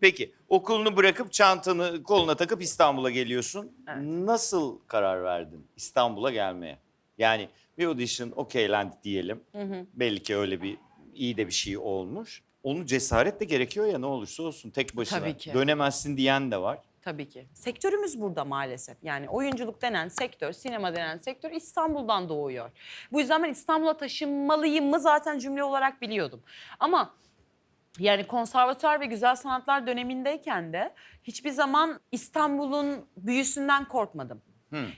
Peki okulunu bırakıp çantanı koluna takıp İstanbul'a geliyorsun. Evet. Nasıl karar verdin İstanbul'a gelmeye? Yani bir audition okeylendi diyelim. Belli ki öyle bir iyi de bir şey olmuş. Onun cesaret de gerekiyor ya ne olursa olsun tek başına. Tabii ki. Dönemezsin diyen de var. Tabii ki. Sektörümüz burada maalesef. Yani oyunculuk denen sektör, sinema denen sektör İstanbul'dan doğuyor. Bu yüzden ben İstanbul'a taşınmalıyım mı zaten cümle olarak biliyordum. Ama yani konservatuar ve güzel sanatlar dönemindeyken de hiçbir zaman İstanbul'un büyüsünden korkmadım.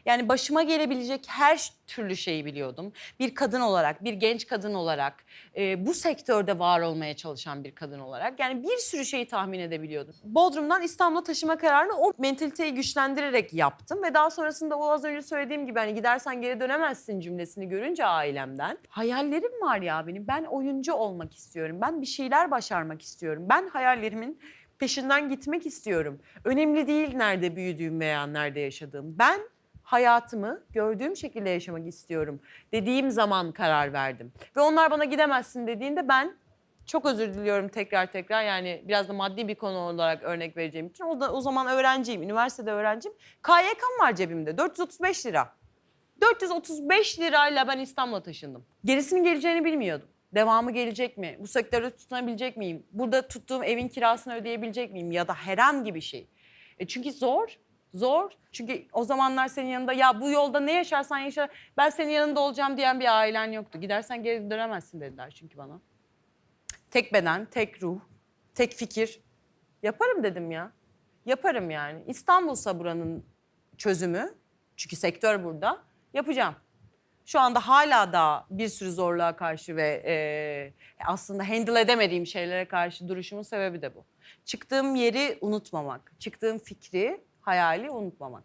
Yani başıma gelebilecek her türlü şeyi biliyordum. Bir kadın olarak, bir genç kadın olarak, e, bu sektörde var olmaya çalışan bir kadın olarak. Yani bir sürü şeyi tahmin edebiliyordum. Bodrum'dan İstanbul'a taşıma kararını o mentaliteyi güçlendirerek yaptım. Ve daha sonrasında o az önce söylediğim gibi hani gidersen geri dönemezsin cümlesini görünce ailemden. Hayallerim var ya benim. Ben oyuncu olmak istiyorum. Ben bir şeyler başarmak istiyorum. Ben hayallerimin peşinden gitmek istiyorum. Önemli değil nerede büyüdüğüm veya nerede yaşadığım. Ben hayatımı gördüğüm şekilde yaşamak istiyorum dediğim zaman karar verdim. Ve onlar bana gidemezsin dediğinde ben çok özür diliyorum tekrar tekrar yani biraz da maddi bir konu olarak örnek vereceğim için. O, da, o zaman öğrenciyim, üniversitede öğrenciyim. KYK'm var cebimde 435 lira. 435 lirayla ben İstanbul'a taşındım. Gerisinin geleceğini bilmiyordum. Devamı gelecek mi? Bu sektörde tutunabilecek miyim? Burada tuttuğum evin kirasını ödeyebilecek miyim? Ya da herhangi bir şey. E çünkü zor. Zor. Çünkü o zamanlar senin yanında ya bu yolda ne yaşarsan yaşa ben senin yanında olacağım diyen bir ailen yoktu. Gidersen geri dönemezsin dediler çünkü bana. Tek beden, tek ruh, tek fikir. Yaparım dedim ya. Yaparım yani. İstanbul'sa buranın çözümü. Çünkü sektör burada. Yapacağım. Şu anda hala da bir sürü zorluğa karşı ve e, aslında handle edemediğim şeylere karşı duruşumun sebebi de bu. Çıktığım yeri unutmamak, çıktığım fikri, hayali unutmamak.